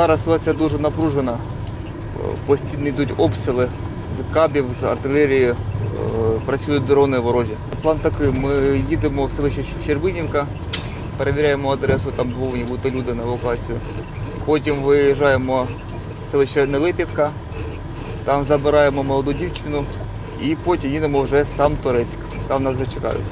Зараз ситуація дуже напружена. Постійно йдуть обстріли з кабів, з артилерії, е, працюють дрони ворожі. План такий: ми їдемо в селище Щербинівка, перевіряємо адресу, там повинні бути люди на евакуацію. Потім виїжджаємо в селище Нелипівка, там забираємо молоду дівчину і потім їдемо вже сам Торецьк. Там нас вже чекають.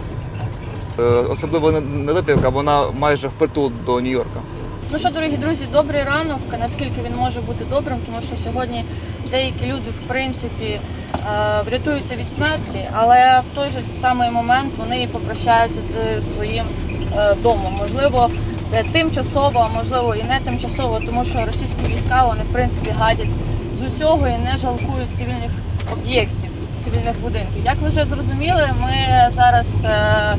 Е, Особливо Нелипівка, вона майже впритул до Нью-Йорка. Ну що, дорогі друзі, добрий ранок. Наскільки він може бути добрим, тому що сьогодні деякі люди, в принципі, е, врятуються від смерті, але в той же самий момент вони попрощаються з своїм е, домом. Можливо, це тимчасово, а можливо і не тимчасово, тому що російські війська вони в принципі гадять з усього і не жалкують цивільних об'єктів, цивільних будинків. Як ви вже зрозуміли, ми зараз е,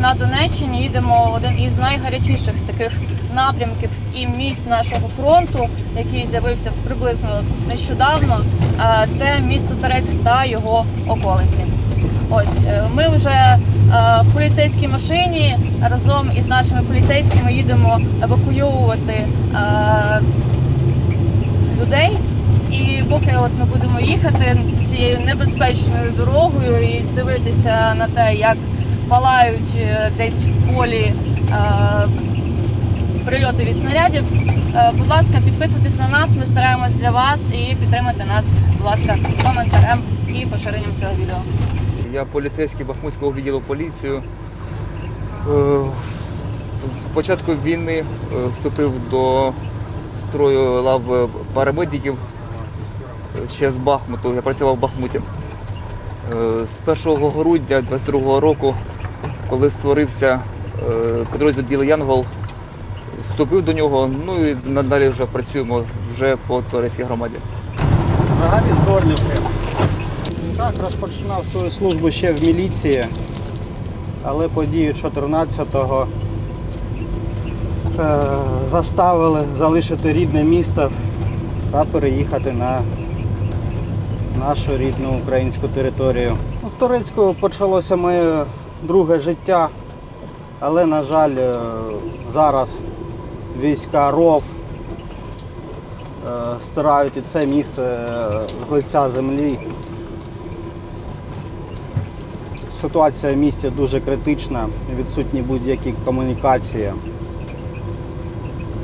на Донеччині їдемо в один із найгарячіших таких напрямків і місць нашого фронту, який з'явився приблизно нещодавно. Це місто Торецьк та його околиці. Ось е, ми вже е, в поліцейській машині разом із нашими поліцейськими їдемо евакуювати е, людей. І поки от ми будемо їхати цією небезпечною дорогою і дивитися на те, як палають е, десь в полі е, прильоти від снарядів. Е, Будь ласка, підписуйтесь на нас. Ми стараємось для вас і підтримуйте нас, будь ласка, коментарем і поширенням цього відео. Я поліцейський Бахмутського відділу поліцію. З початку війни вступив до строю лав парамедиків ще з Бахмуту. Я працював в Бахмуті. З 1 грудня 22 року, коли створився е, підрозділ Білий Янгол, вступив до нього, ну і надалі вже працюємо вже по Торецькій громаді. Взагалі з. Так, розпочинав свою службу ще в міліції, але події 14-го е, заставили залишити рідне місто та переїхати на нашу рідну українську територію. Ну, В Турецьку почалося моє друге життя, але, на жаль, е, зараз війська РОВ е, стирають і це місце е, з лиця землі. Ситуація в місті дуже критична, відсутні будь-які комунікації.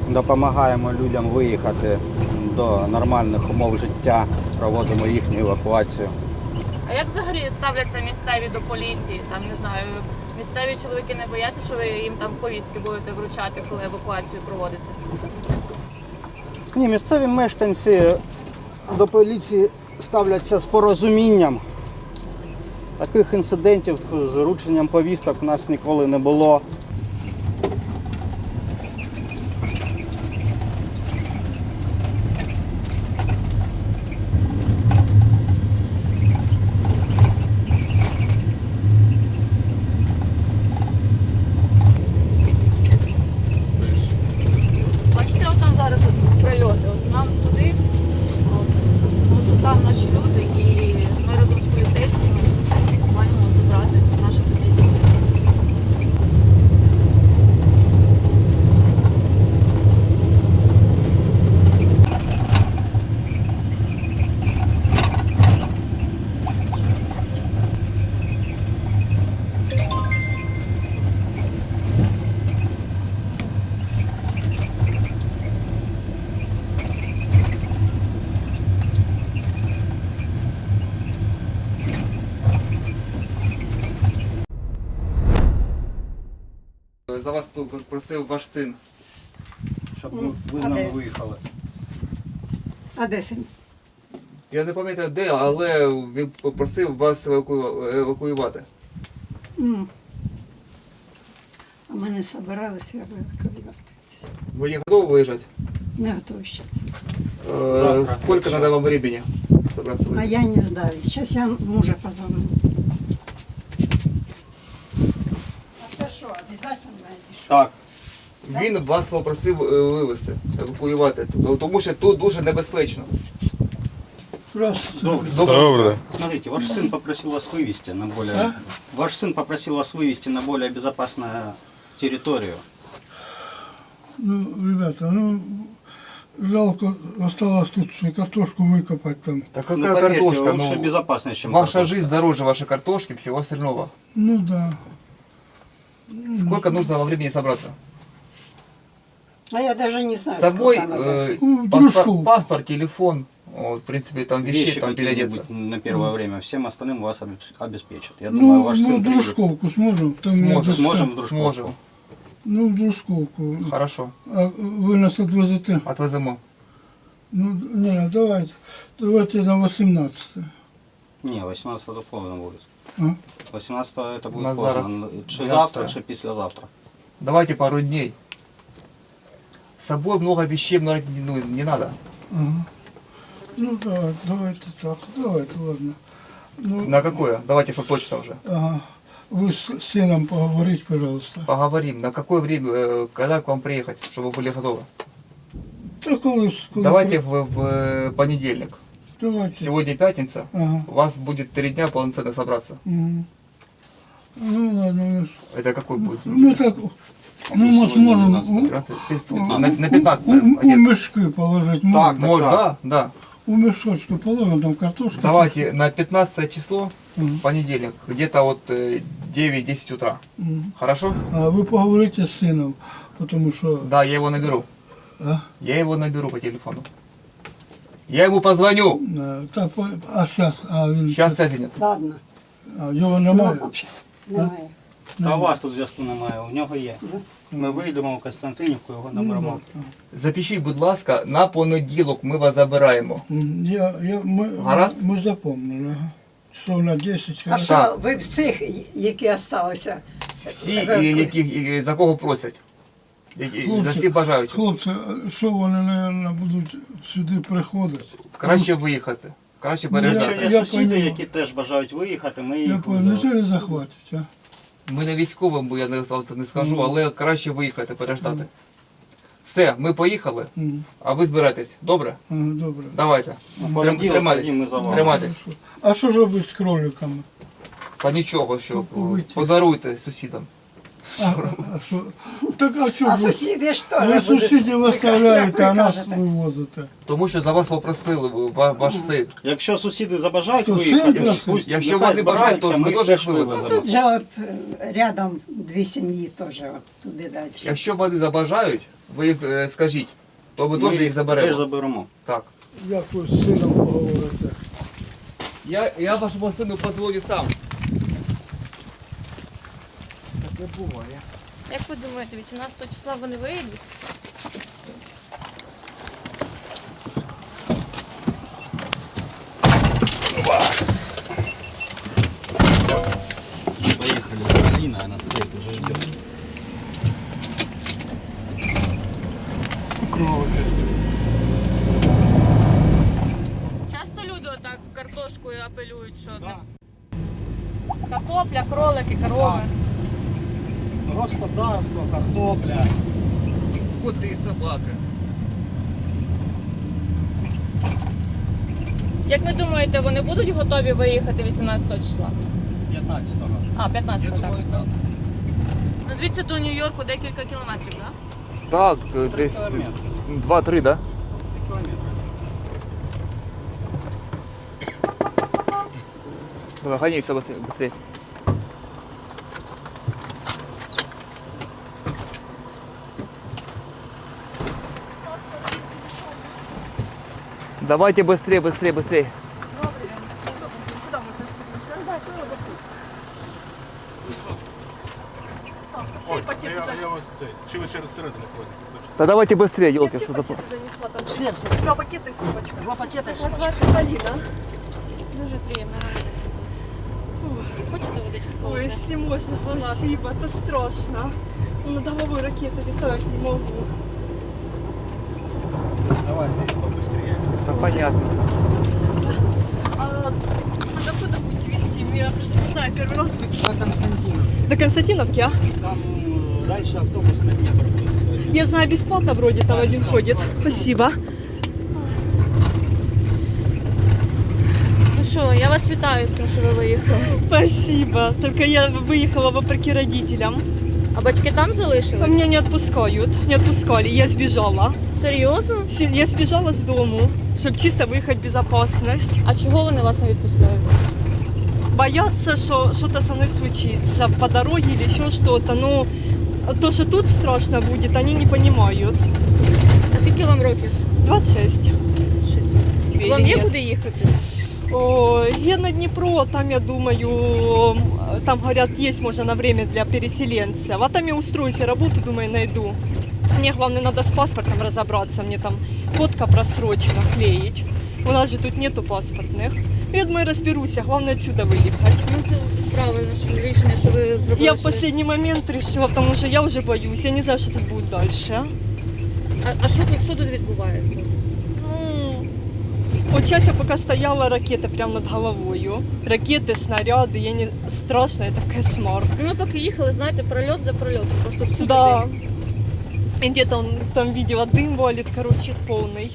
Допомагаємо людям виїхати до нормальних умов життя, проводимо їхню евакуацію. А як взагалі ставляться місцеві до поліції? Там не знаю, місцеві чоловіки не бояться, що ви їм там повістки будете вручати, коли евакуацію проводите? Ні, місцеві мешканці до поліції ставляться з порозумінням. Таких інцидентів з врученням повісток у нас ніколи не було. Бачите, от там зараз от прильоти. От нам туди, от, тому що там наші люди, і ми разом з поліцейськими маємо от забрати наших людей. звідти. За вас просив ваш син. Щоб ми- ви з нами виїхали. А де син? Я не пам'ятаю де, але він попросив вас еваку- евакуювати. М. А ми не збиралися евакуювати. Ви не готові виїжджати? Не готові ще. Е, Завтра. Сколько надо вам времени собраться А я не знаю. Зараз я мужа позвоню. А це що, обов'язково? Так. Він вас попросив вивезти, евакуювати, тому що тут дуже небезпечно. Добре. Добре. Смотрите, ваш сын попросил вас вывести на более... Ваш сын попросил вас вывести на более безопасную территорию. Ну, ребята, ну, Жалко, осталось тут картошку выкопать там. Так Ну, какая поверьте, картошка? лучше Ну, безопаснее, чем ваша картошка. жизнь дороже вашей картошки, всего остального. Ну да. Сколько нужно во времени собраться? А я даже не знаю, С собой сколько надо. э, Ну, паспорт, паспорт, телефон, вот, в принципе, там вещей, Вещи там переодеться. на первое время. Всем остальным вас обе- обеспечат. Я думаю, Ну, ваш ну сын дружковку сможем. Там Сможем. Сможем в дружковку? Сможем. Ну, в дружковку. Хорошо. А вы нас отвезете? Отвеземо. Ну, не, давайте. Давайте на 18 Не, 18 это поздно будет. А? 18 это будет поздно. зараз Чи 12. завтра, чи післязавтра. Давайте пару дней. С собой много вещей не- ну, не надо. Ага. Ну, давай, давайте так. Давайте, ладно. Ну, На какое? Давайте, что точно уже. Ага. Вы с сыном поговорите, пожалуйста. Поговорим. На какое время, э, когда к вам приехать, чтобы вы были готовы? Да коли, коли Давайте в, в э, понедельник. Давайте. Сегодня пятница. Ага. У вас будет три дня полноценно собраться. Мгм. Ну ладно, у нас- Это какой будет? мы так, ну мы сможем у, 13, у- на, на 15 у, у, у одеться. мешки положить. Так, можно? Может, да, да. У мешочка положим, там картошка. Давайте на 15 число, Мгм. понедельник, где-то вот э, 9-10 утра. Мгм. Хорошо? А вы поговорите с сыном, потому что... Да, я его наберу. А, Я его наберу по телефону. Я ему позвоню. а, та по- а сейчас, а він... Сейчас связи нет. Ладно. А, його Ну, немає? вообще, Немає. А у вас тут зв'язку немає, у нього є. Ми вийдемо в Константинівку, його Ну, наберемо. Запишіть, будь ласка, на понеділок ми вас забираємо. Я, я, ми, Гаразд? ми запомнили. Ага. Часов на 10. А хорошо. що ви всіх, які залишилися? Всі, і- які, і- за кого просять. Які- За всіх бажаючих. Хлопці, а що вони, мабуть, будуть сюди приходити? Краще виїхати. Краще Ну, Якщо переждати. є Я сусіди, які теж бажають виїхати, ми Я їх понял, визовемо. неужели захватять, а? Ми не військовим, бо я не, не скажу, але краще виїхати, переждати. Все, ми поїхали, а ви збирайтесь. Добре? добре. Давайте. Ну, Трим- понеділок Тримайтесь. тоді ми за вами. Тримайтесь. А що робити з кроликами? Та нічого, що Побиті. подаруйте сусідам. А, а що? Так а що А ви? сусіди ж Ви будуть. сусідів виставляєте, а нас прикажете. вивозите. Тому що за вас попросили ви- ва- ваш син. Якщо сусіди забажають То виїхати, син пусть Якщо нехай вони бажають, то збираються, ми їх теж їх вивеземо. Ну, тут же от е, рядом дві сім'ї теж от туди далі. Якщо вони забажають, ви їх е, скажіть, то ми Ми теж їх Теж заберемо. заберемо. Так. Як ви з сином поговорите? Я, я вашому сину подзвоню сам. Таке буває. Як ви думаєте, 18 числа вони виїдуть? Поїхали з Аліна, вона стоїть, уже ждет. Часто люди отак картошкою апелюють, що не... картопля, кролики, корови. Господарство, картопля. Коти, собаки. Як ви думаєте, вони будуть готові виїхати 18 числа? 15-го. А, 15 Я так. думаю, так. Ну, звідси до Нью-Йорку декілька кілометрів, так? Так, е, десь кілометри. 2-3, да? Давай, гони все быстрее. Давайте быстрее, быстрее, быстрее. Ой, я, я вас цей. Чи ви через середину пройдете? Точно. Да давайте быстрее, елки, что за... по- Два пакети і сумочка. Два пакети і сумочка. Звати Поліна. Дуже приємно. Хочете водички Ой, холодне? если можно, Будь ласка. спасибо, это страшно. Над головой ракеты летают, не могу. Давай здесь побыстрее. Да понятно. А вы докуда будете везти? Я просто не знаю, первый раз вы... До Константина. До Константиновки, а? Там дальше автобус на Днепр будет сегодня. Я знаю, бесплатно вроде там один ходит. Спасибо. Ну що, я вас вітаю з тим, що ви виїхали. Спасибо. Только я выехала вопреки родителям. А батьки там залишили? меня не отпускают, не отпускали, я сбежала. Серйозно? Се- Я сбежала с дому, чтобы чисто выехать в безопасность. А чого вони вас не відпускають? Боятся, что что-то со мной случится по дороге или еще что-то. Ну, то, что тут страшно будет, они не понимают. А скільки вам років? 26. Или Вам є куди їхати? О, я на Днепро, там, я думаю, там, говорят, есть, можно, на время для переселенцев. А там я устроюсь, я работу, думаю, найду. Мне, главное, надо с паспортом разобраться, мне там фотка просрочена клеить. У нас же тут нету паспортных. Я думаю, разберусь, а главное отсюда выехать. Ну це правильно, що рішення, що ви зробили. Я в що последний момент решила, потому что я уже боюсь, я не знаю, что тут будет дальше. А, а що тут що тут відбувається? Ну, Вот сейчас я пока стояла, ракеты прямо над головою. Ракеты, снаряды, я не... страшно, это кошмар. Ну ми поки їхали, знаєте, прольот за прольотом, просто всюди. Да. дим. И где-то он там видела дым валит, короче, полный.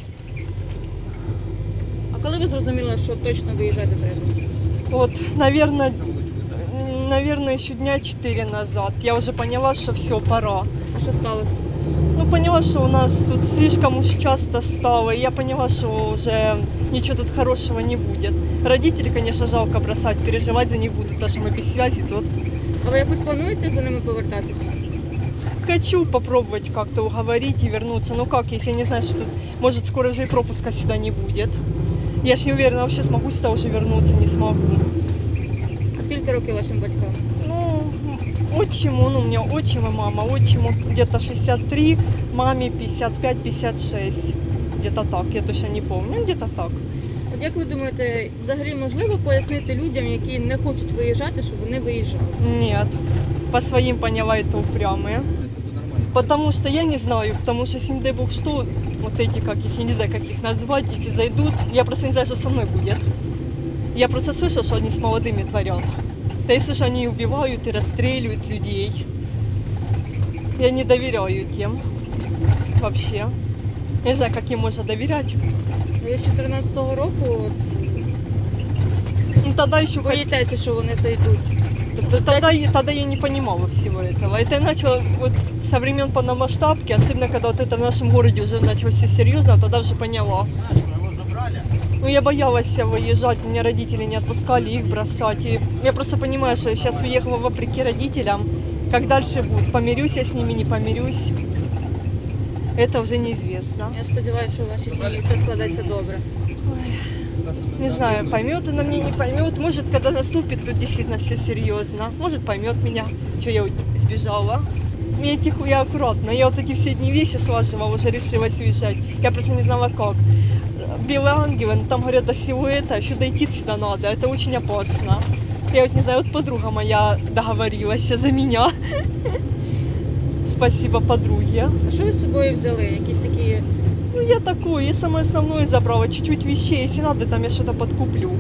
А коли ви зрозуміли, що точно виїжджати треба? Вот, наверное, м, наверное, еще дня четыре назад. Я уже поняла, что все, пора. А що сталося? Ну, поняла, что у нас тут слишком уж часто стало, и я поняла, что уже ничего тут хорошего не будет. Родители, конечно, жалко бросать, переживать за них буду, потому что мы без связи тут. А ви якось плануєте за ними повертатися? Хочу попробовать как-то уговорить и вернуться. Ну как, если я не знаю, что тут, может, скоро уже и пропуска сюда не будет. Я ж не уверена, вообще смогу сюда уже вернуться, не смогу. А скільки років вашим батькам? Ну, отчиму, ну, у меня отчим и мама. Отчиму где-то 63, маме 55-56. Где-то так, я точно не помню, ну, где-то так. От як ви думаєте, взагалі можливо пояснити людям, які не хочуть виїжджати, щоб вони виїжджали? Нет, по своим поняла это упрямые. Потому что я не знаю, потому что, если не дай бог что, вот эти, как их, я не знаю, как их назвать, если зайдут, я просто не знаю, что со мной будет. Я просто слышала, что они с молодыми творят. Да я слышу, они убивают и расстреливают людей. Я не доверяю тем вообще. Я не знаю, как им можно доверять. Ви з 14-го року Ну, тогда еще боїтеся, що вони зайдуть. Тобто Тогда, десь- я- тогда я не понимала всего этого. Это я начала вот со времен полномасштабки, особенно когда вот это в нашем городе уже началось все серьезно, тогда уже поняла. Ну, я боялась выезжать, меня родители не отпускали их бросать. И я просто понимаю, что я сейчас уехала вопреки родителям. Как дальше будет? Помирюсь я с ними, не помирюсь? Это уже неизвестно. Я сподіваюся, що у вашій сім'ї все складеться добре. Не знаю, поймет она меня, не поймет. Может, когда наступит, тут действительно все серьезно. Может, поймет меня, что я сбежала. Я тихо, я аккуратно. Я вот эти все дни вещи слаживала, уже решилась уезжать. Я просто не знала, как. Белые ангелы, ну, там говорят, до всего это, еще дойти сюда надо. Это очень опасно. Я вот не знаю, вот подруга моя договорилась за меня. Спасибо подруге. А що ви з собою взяли? Якісь такі. Ну, я такое, я самое основное забрала, чуть-чуть вещей, если надо, там я что-то подкуплю.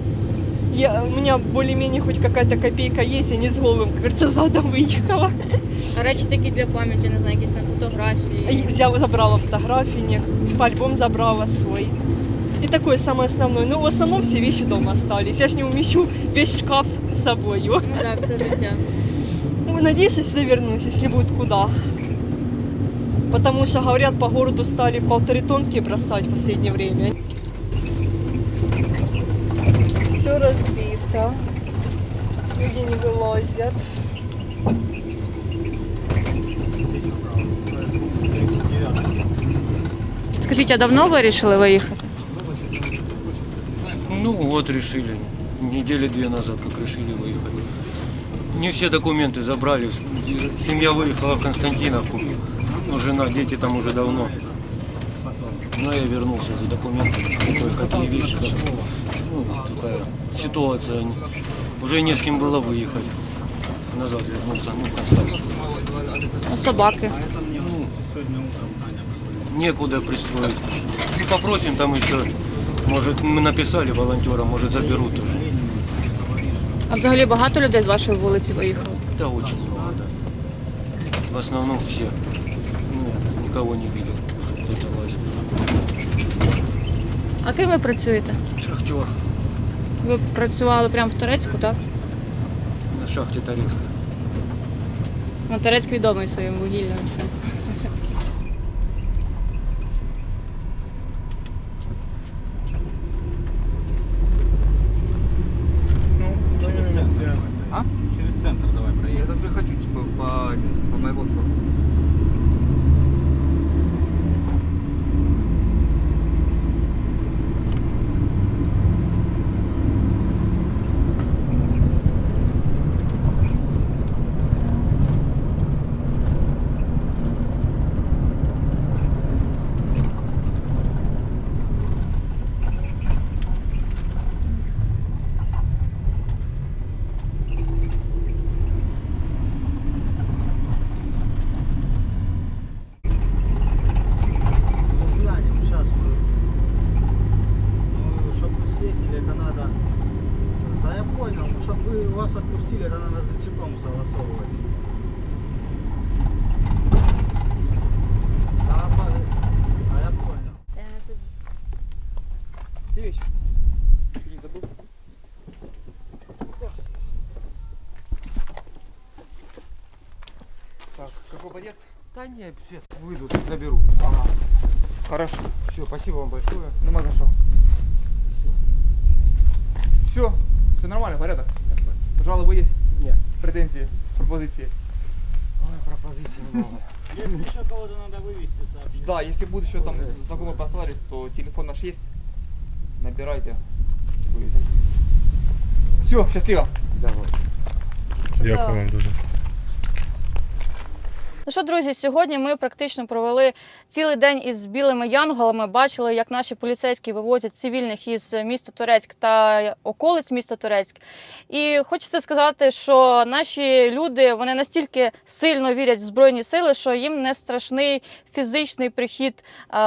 Я, у меня более-менее хоть какая-то копейка есть, я не с голым, как говорится, задом выехала. А речі такі для пам'яті, не знаю, якісь на фотографії. И Взяла, забрала фотографии, не, альбом забрала свой. И такое самое основное. Ну, в основном все вещи дома остались. Я ж не умещу весь шкаф с собою. Ну так, да, все життя. Ну, Надеюсь, что сюда вернусь, если будет куда. Потому что, говорят, по городу стали полторы тонки бросать в последнее время. Все разбито. Люди не вылазят. Скажіть, а давно ви вирішили виїхати? Ну вот решили. Недели две назад, как решили выехать. Не все документы забрали. Семья выехала в Константиновку. Ну, жена, дети там уже давно. Но я вернулся за документами. Кое-какие вещи. забрал. Ну, такая ситуация. Уже не с кем было выехать. Назад вернулся, ну, в Константиновку. А собаки. Ну, некуда пристроить. Ну, попросим там еще, может, мы написали волонтера, может, заберут уже. А взагалі багато людей з вашої вулиці виїхало? Да, очень много, да. В основном все. Ну, никого не видел, что кто-то лазил. А ким ви працюєте? Шахтер Ви працювали прямо в Турецьку, так? на шахте Торецкая. Ну, Турецьк відомий своїм вугіллям. нет, сейчас выйду, заберу. Ага. Хорошо. Все, спасибо вам большое. Ну, за что? Все, все нормально, порядок. Жалобы есть? Нет. Претензии, пропозиции? Ой, пропозиций много. Если еще кого-то надо вывести, сообщить. Да, если будут еще там Ага. знакомые послались, то телефон наш есть. Набирайте. Вывезем. Все, счастливо. Давай. Дякую вам дуже. Ну що, друзі, сьогодні ми практично провели цілий день із білими янголами. Бачили, як наші поліцейські вивозять цивільних із міста Турецьк та околиць міста Турецьк. І хочеться сказати, що наші люди вони настільки сильно вірять в збройні сили, що їм не страшний фізичний прихід е,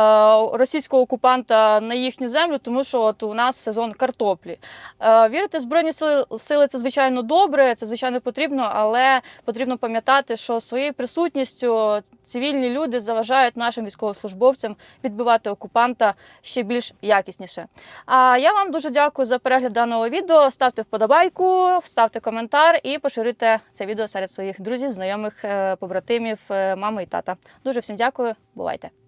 російського окупанта на їхню землю, тому що от у нас сезон картоплі. Е, Вірити в збройні сили, сили це звичайно добре, це звичайно потрібно, але потрібно пам'ятати, що своєю присутністю цивільні люди заважають нашим військовослужбовцям відбивати окупанта ще більш якісніше. А я вам дуже дякую за перегляд даного відео. Ставте вподобайку, ставте коментар і поширюйте це відео серед своїх друзів, знайомих, е, побратимів, е, мами і тата. Дуже всім дякую. Бувайте!